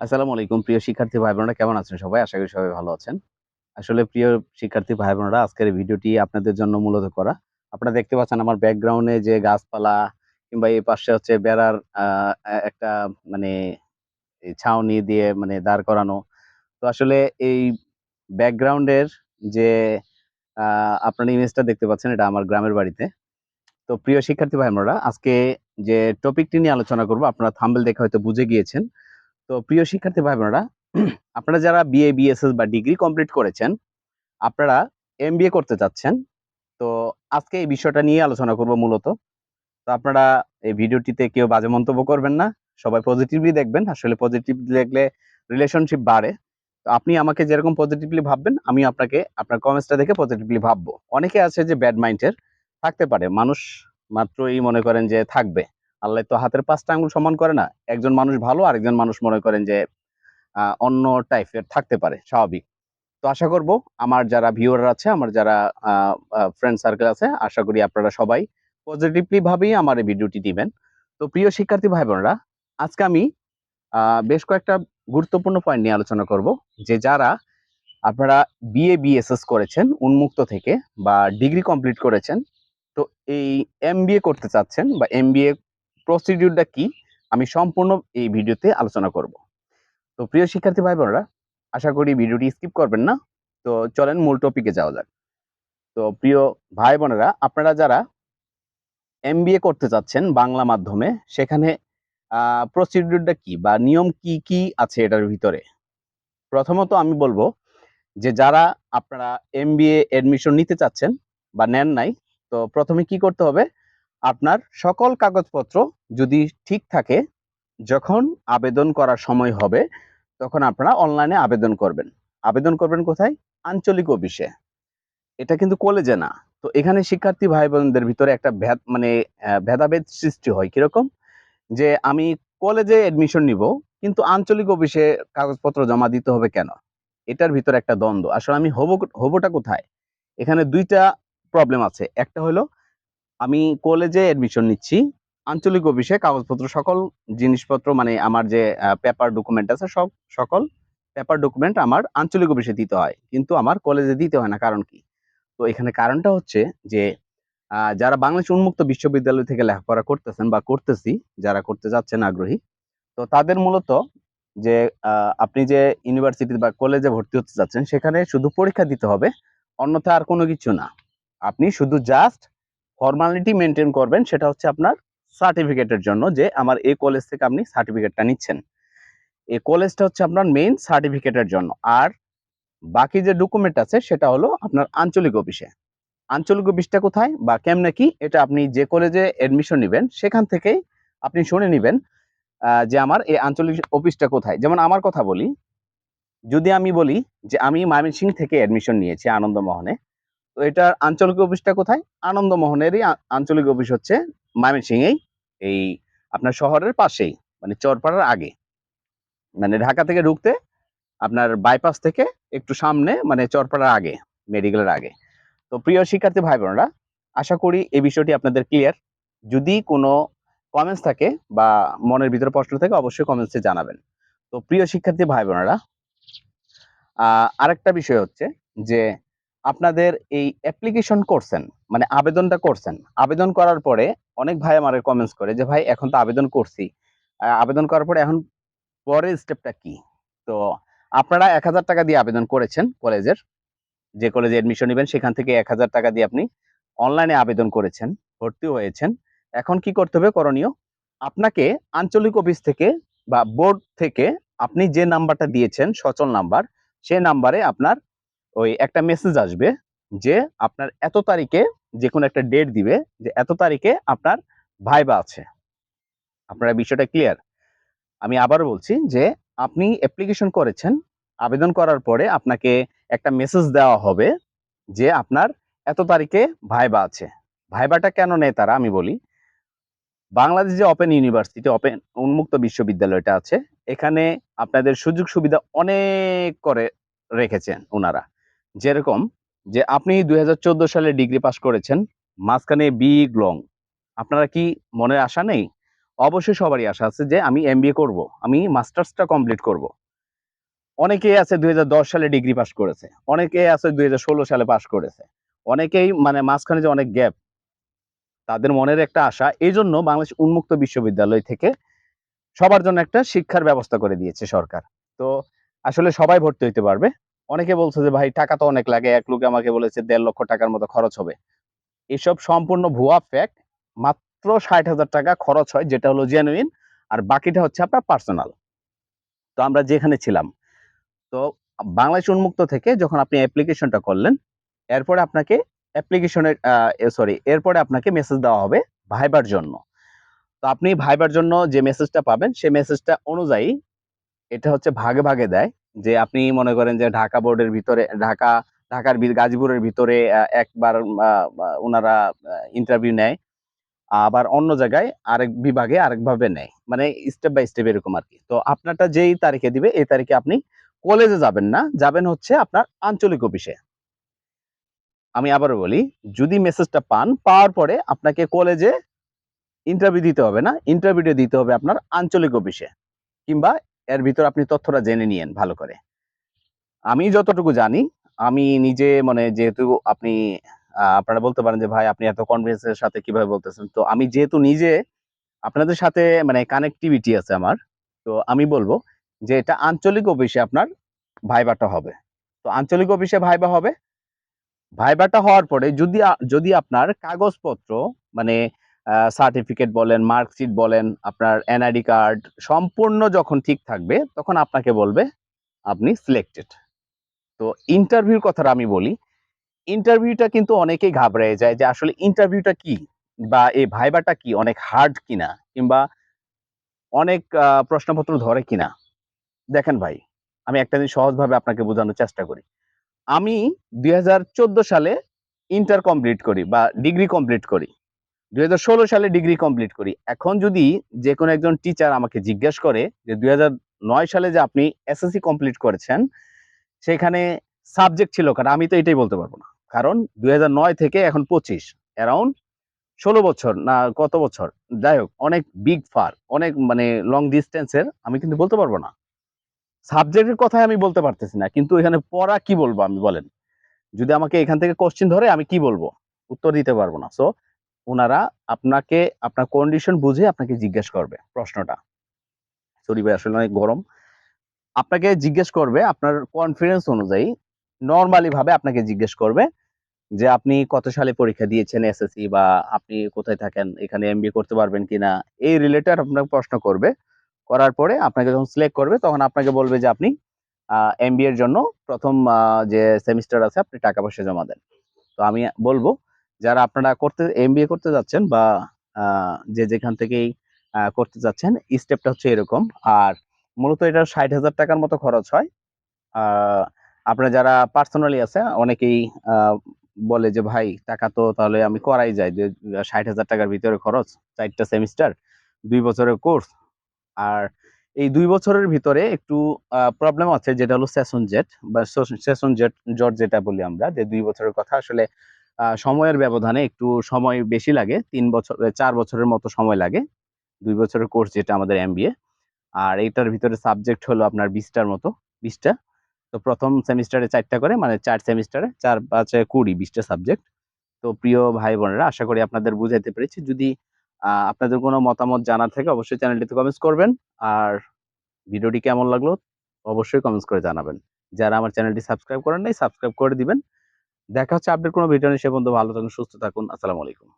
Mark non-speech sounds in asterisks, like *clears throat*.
আসসালামু আলাইকুম প্রিয় শিক্ষার্থী ভাই বোনেরা কেমন আছেন সবাই? আশা করি সবাই ভালো আছেন। আসলে প্রিয় শিক্ষার্থী ভাই বোনেরা আজকের ভিডিওটি আপনাদের জন্য মূলত করা। আপনারা দেখতে পাচ্ছেন আমার ব্যাকগ্রাউন্ডে যে গাছপালা কিংবা এই পাশে হচ্ছে বেড়ার একটা মানে ছাউনি দিয়ে মানে দাঁড় করানো। তো আসলে এই ব্যাকগ্রাউন্ডের যে আপনারা ইমেজটা দেখতে পাচ্ছেন, এটা আমার গ্রামের বাড়িতে। তো প্রিয় শিক্ষার্থী ভাই বোনেরা আজকে যে টপিকটি নিয়ে আলোচনা করব, আপনারা থাম্বেল দেখে হয়তো বুঝে গিয়েছেন। তো প্রিয় শিক্ষার্থী ভাই বোনেরা *clears throat* আপনারা যারা বিএ বিএসএস বা ডিগ্রি কমপ্লিট করেছেন, আপনারা এমবিএ করতে চাচ্ছেন, তো আজকে এই বিষয়টা নিয়ে আলোচনা করব মূলত। তো আপনারা এই ভিডিওটিতে কেউ বাজে মন্তব্য করবেন না, সবাই পজিটিভলি দেখবেন। আসলে পজিটিভলি দেখলে রিলেশনশিপ বাড়ে। তো আপনি আমাকে যেরকম পজিটিভলি ভাববেন, আমি আপনাকে, আপনার কমেন্টসটা দেখে পজিটিভলি ভাববো। অনেকে আছে যে ব্যাড মাইন্ডের থাকতে পারে। মানুষ মাত্রই মনে করেন যে থাকবে। আল্লাহ তো হাতের পাঁচটা আঙ্গুল সমান করে না। একজন মানুষ ভালো, আরেকজন মানুষ মনে করেন যে অন্য টাইপের থাকতে পারে, স্বাভাবিক। তো আশা করব আমার যারা ভিউয়ার আছে, আমার যারা ফ্রেন্ড সার্কেল আছে, আশা করি আপনারা সবাই পজিটিভলি ভাবেই আমার এই ভিডিওটি দিবেন। তো প্রিয় শিক্ষার্থী ভাই বোনেরা আজকে আমি বেশ কয়েকটা গুরুত্বপূর্ণ পয়েন্ট নিয়ে আলোচনা করব, যে যারা আপনারা বিএ বিএসএস করেছেন, উন্মুক্ত থেকে বা ডিগ্রি কমপ্লিট করেছেন, তো এই এমবিএ করতে চাচ্ছেন বা এমবিএ প্রসিডিউরটা কি, আমি সম্পূর্ণ এই ভিডিওতে আলোচনা করব। তো প্রিয় শিক্ষার্থী ভাই বোনেরা আশা করি ভিডিওটি স্কিপ করবেন না। তো চলেন মূল টপিকে যাওয়া যাক। তো প্রিয় ভাই বোনেরা আপনারা যারা এমবিএ করতে চাচ্ছেন বাংলা মাধ্যমে, সেখানে প্রসিডিউরটা কি বা নিয়ম কি কি আছে এটার ভিতরে? প্রথমত আমি বলব যে যারা আপনারা এমবিএ এডমিশন নিতে চাচ্ছেন বা নেন নাই, তো প্রথমে কি করতে হবে? আপনার সকল কাগজপত্র যদি ঠিক থাকে, যখন আবেদন করার সময় হবে, তখন আপনারা অনলাইনে আবেদন করবেন। আবেদন করবেন কোথায়? আঞ্চলিক অফিসে। এটা কিন্তু কলেজে না। তো এখানে শিক্ষার্থী ভাই বোনদের ভিতরে একটা ভেদ মানে ভেদাভেদ সৃষ্টি হয় কীরকম? যে আমি কলেজে অ্যাডমিশন নিব, কিন্তু আঞ্চলিক অফিসে কাগজপত্র জমা দিতে হবে কেন? এটার ভিতরে একটা দ্বন্দ্ব। আসলে আমি হব, হবোটা কোথায়? এখানে দুইটা প্রবলেম আছে। একটা হলো আমি কলেজে এডমিশন নিচ্ছি। আঞ্চলিক অফিসে কাগজপত্র সকল জিনিসপত্র মানে আমার যে পেপার ডকুমেন্ট আছে সব সকল পেপার ডকুমেন্ট আমার আঞ্চলিক অফিসে দিতে হয়। কিন্তু আমার কলেজে দিতে হয় না, কারণ কি? তো এখানে কারণটা হচ্ছে যে যারা বাংলাদেশ উন্মুক্ত বিশ্ববিদ্যালয় থেকে লেখাপড়া করতেছেন বা করতেছি, যারা করতে যাচ্ছেন আগ্রহী, তো তাদের মূলত যে আপনি যে ইউনিভার্সিটি বা কলেজে ভর্তি হতে যাচ্ছেন, সেখানে শুধু পরীক্ষা দিতে হবে, অন্যথা আর কোনো কিছু না। আপনি শুধু জাস্ট ফর্মালিটি মেনটেন করবেন, সেটা হচ্ছে আপনার সার্টিফিকেটের জন্য যে আমার এই কলেজ থেকে আপনি সার্টিফিকেটটা নিচ্ছেন। এই কলেজটা হচ্ছে আপনার মেইন সার্টিফিকেটের জন্য। আর বাকি যে ডকুমেন্ট আছে, সেটা হলো আপনার আঞ্চলিক অফিসে। আঞ্চলিক অফিসটা কোথায় বা কেমনে কি, এটা আপনি যে কলেজে অ্যাডমিশন নেবেন, সেখান থেকেই আপনি শুনে নেবেন যে আমার এই আঞ্চলিক অফিসটা কোথায়। যেমন আমার কথা বলি, যদি আমি বলি যে আমি ময়মনসিংহ থেকে অ্যাডমিশন নিয়েছি আনন্দমোহনে তো এটার আঞ্চলিক অফিসটা কোথায়? আনন্দমোহনেরই আঞ্চলিক অফিস হচ্ছে ময়মনসিংহেই, এই আপনার শহরের পাশেই মানে চরপাড়ার আগে। মানে ঢাকা থেকে ঢুকতে আপনার বাইপাস থেকে একটু সামনে মানে চরপাড়ার আগে, মেডিকেলের আগে। তো প্রিয় শিক্ষার্থী ভাই বোনেরা আশা করি এই বিষয়টি আপনাদের ক্লিয়ার যদি কোনো কমেন্টস থাকে বা মনের ভিতরে প্রশ্ন থাকে, অবশ্যই কমেন্টসে জানাবেন। তো প্রিয় শিক্ষার্থী ভাই বোনেরা আরেকটা বিষয় হচ্ছে যে আপনাদের এই অ্যাপ্লিকেশন করছেন মানে আবেদনটা করছেন, আবেদন করার পরে অনেক ভাই আমার কমেন্টস করে যে, ভাই, এখন তো আবেদন করছি। আবেদন করার পরে এখন পরের স্টেপটা কি? তো আপনারা এক হাজার টাকা দিয়ে আবেদন করেছেন কলেজের, যে কলেজে এডমিশন নেবেন, সেখান থেকে এক হাজার টাকা দিয়ে আপনি অনলাইনে আবেদন করেছেন ভর্তি হয়েছেন। এখন কি করতে হবে করণীয়? আপনাকে আঞ্চলিক অফিস থেকে বা বোর্ড থেকে আপনি যে নাম্বারটা দিয়েছেন, সচল নাম্বার সেই নাম্বারে আপনার ওই একটা মেসেজ আসবে যে আপনার এত তারিখে যে কোনো একটা ডেট দিবে যে এত তারিখে আপনার ভাইবা আছে। আপনারা বিষয়টা ক্লিয়ার আমি আবারও বলছি যে আপনি অ্যাপ্লিকেশন করেছেন, আবেদন করার পরে আপনাকে একটা মেসেজ দেওয়া হবে যে আপনার এত তারিখে ভাইবা আছে। ভাইবাটা কেন নেয় তারা আমি বলি। বাংলাদেশ যে ওপেন ইউনিভার্সিটি ওপেন উন্মুক্ত বিশ্ববিদ্যালয়টা আছে, এখানে আপনাদের সুযোগ সুবিধা অনেক করে রেখেছেন ওনারা। যেরকম যে আপনি দুই হাজার চোদ্দ সালে ডিগ্রি পাশ করেছেন, মাঝখানে বি গ্লং। আপনারা কি মনে আশা নেই? অবশ্যই সবারই আশা আছে যে আমি এমবিএ করব, আমি মাস্টার্সটা কমপ্লিট করব। অনেকেই আছে দুই হাজার ষোলো সালে ডিগ্রি পাস করেছে, অনেকেই আছে দুই হাজার ষোলো সালে পাশ করেছে, অনেকেই মানে মাঝখানে যে অনেক গ্যাপ, তাদের মনের একটা আশা। এই জন্য বাংলাদেশ উন্মুক্ত বিশ্ববিদ্যালয় থেকে সবার জন্য একটা শিক্ষার ব্যবস্থা করে দিয়েছে সরকার। তো আসলে সবাই ভর্তি হইতে পারবে। অনেকে বলছে যে, ভাই, টাকা তো অনেক লাগে, এক লোকে আমাকে বলেছে দেড় লক্ষ টাকার মতো খরচ হবে। এসব সম্পূর্ণ ভুয়া ফ্যাক্ট মাত্র ষাট হাজার টাকা খরচ হয়, যেটা হলো জেনুইন আর বাকিটা হচ্ছে আপনার পার্সোনাল তো আমরা যেখানে ছিলাম, তো বাংলাদেশ উন্মুক্ত থেকে যখন আপনি অ্যাপ্লিকেশনটা করলেন, এরপরে আপনাকে অ্যাপ্লিকেশনের সরি এরপরে আপনাকে মেসেজ দেওয়া হবে ভাইবার জন্য। তো আপনি ভাইবার জন্য যে মেসেজটা পাবেন সেই মেসেজটা অনুযায়ী এটা হচ্ছে ভাগে ভাগে দেয়। যে আপনি মনে করেন যে ঢাকা বোর্ডের ভিতরে, ঢাকা, ঢাকার গাজীপুরের ভিতরে একবার ওনারা ইন্টারভিউ নেয়। আবার অন্য জায়গায় আরেক বিভাগে আরেকভাবে নেয়। মানে স্টেপ বাই স্টেপ এরকম আর কি। তো আপনারটা যেই তারিখে দিবে, এই তারিখে আপনি কলেজে যাবেন না। যাবেন হচ্ছে আপনার আঞ্চলিক অফিসে আমি আবারও বলি, যদি মেসেজটা পান, পাওয়ার পরে আপনাকে কলেজে ইন্টারভিউ দিতে হবে না। ইন্টারভিউটা দিতে হবে আপনার আঞ্চলিক অফিসে কিংবা এর ভিতর আপনি তথ্যটা জেনে নিয়েন ভালো করে। আমি যতটুকু জানি, আমি নিজে মানে যেহেতু আপনি আপনারা বলতে পারেন যে, ভাই, আপনি এত কনফিডেন্সের সাথে কীভাবে বলতেছেন? তো আমি যেহেতু নিজে আপনাদের সাথে মানে কানেক্টিভিটি আছে আমার, তো আমি বলব যে, এটা আঞ্চলিক অফিসে আপনার ভাইবাটা হবে। তো আঞ্চলিক অফিসে ভাইবা হবে। ভাইবাটা হওয়ার পরে যদি যদি আপনার কাগজপত্র মানে সার্টিফিকেট বলেন মার্কশিট বলেন, আপনার এনআইডি কার্ড সম্পূর্ণ যখন ঠিক থাকবে, তখন আপনাকে বলবে, আপনি সিলেক্টেড তো ইন্টারভিউর কথাটা আমি বলি। ইন্টারভিউটা কিন্তু অনেকেই ঘাবড়ে যায় যে আসলে ইন্টারভিউটা কি বা এই ভাইবাটা কি, অনেক হার্ড কিনা কিংবা অনেক প্রশ্নপত্র ধরে কিনা। দেখেন ভাই, আমি একটা জিনিস সহজভাবে আপনাকে বোঝানোর চেষ্টা করি। আমি দুই হাজার চোদ্দ সালে ইন্টার কমপ্লিট করি বা ডিগ্রি কমপ্লিট করি। দুই হাজার ষোলো সালে ডিগ্রি কমপ্লিট করি। এখন যদি যে কোনো একজন টিচার আমাকে জিজ্ঞেস করে যে দুই হাজার নয় সালে যে আপনি এসএসসি কমপ্লিট করেছেন, সেখানে সাবজেক্ট ছিল কারণ আমি তো এটাই বলতে পারব না। কারণ দুই হাজার নয় থেকে এখন পঁচিশ অ্যারাউন্ড ষোলো বছর না কত বছর? যাই হোক, অনেক বিগ ফার অনেক মানে লং ডিস্টেন্সের আমি কিন্তু বলতে পারব না। সাবজেক্টের কথাই আমি বলতে পারতেছি না, কিন্তু এখানে পড়া কি বলব আমি বলেন। যদি আমাকে এখান থেকে কোশ্চেন ধরে আমি কি বলব? উত্তর দিতে পারব না। সো ওনারা আপনাকে, আপনার কন্ডিশন বুঝে আপনাকে জিজ্ঞেস করবে প্রশ্নটা। সরি ভাই, আসলে অনেক গরম। আপনাকে জিজ্ঞেস করবে আপনার কনফিডেন্স অনুযায়ী নর্মালি ভাবে আপনাকে জিজ্ঞেস করবে যে আপনি কত সালে পরীক্ষা দিয়েছেন এসএসসি বা আপনি কোথায় থাকেন, এখানে এমবিএ করতে পারবেন কিনা? এই রিলেটেড আপনাকে প্রশ্ন করবে। করার পরে আপনাকে যখন সিলেক্ট করবে তখন আপনাকে বলবে যে আপনি এমবিএ এর জন্য প্রথম যে সেমিস্টার আছে আপনি টাকা পয়সা জমা দেন। তো আমি বলব যারা আপনারা করতে এমবিএ করতে যাচ্ছেন বা যে যেখান থেকেই করতে যাচ্ছেন স্টেপটা হচ্ছে এরকম। আর মূলত এটা ষাট হাজার টাকার মতো খরচ হয়। আপনারা যারা পার্সোনালি আছে, অনেকেই বলে যে, ভাই, টাকা তো তাহলে আমি করাই যাই। যে, ষাট হাজার টাকার ভিতরে খরচ, চারটা সেমিস্টার দুই বছরের কোর্স আর এই দুই বছরের ভিতরে একটু প্রবলেম আছে, যেটা হলো সেশন জেট বা সেশন জেট জট যেটা বলি আমরা, যে দুই বছরের কথা আসলে সময়ের ব্যবধানে একটু সময় বেশি লাগে, তিন বছর চার বছরের মতো সময় লাগে, দুই বছরের কোর্স যেটা আমাদের এমবিএ আর এইটার ভিতরে সাবজেক্ট হলো আপনার বিশটার মতো, বিশটা। তো প্রথম সেমিস্টারে চারটা করে মানে চার সেমিস্টারে চার পাঁচে কুড়ি বিশটা সাবজেক্ট তো প্রিয় ভাই বোনেরা আশা করি আপনাদের বুঝাইতে পেরেছি। যদি আপনাদের কোনো মতামত জানার থাকে, অবশ্যই চ্যানেলটিতে কমেন্টস করবেন। আর ভিডিওটি কেমন লাগল, অবশ্যই কমেন্টস করে জানাবেন। যারা আমার চ্যানেলটি সাবস্ক্রাইব করেন নাই সাবস্ক্রাইব করে দিবেন। দেখা হচ্ছে আপডেট কোনো ভিডিও নিয়ে। সে বন্ধু ভালো থাকুন সুস্থ থাকুন। আসসালামু আলাইকুম।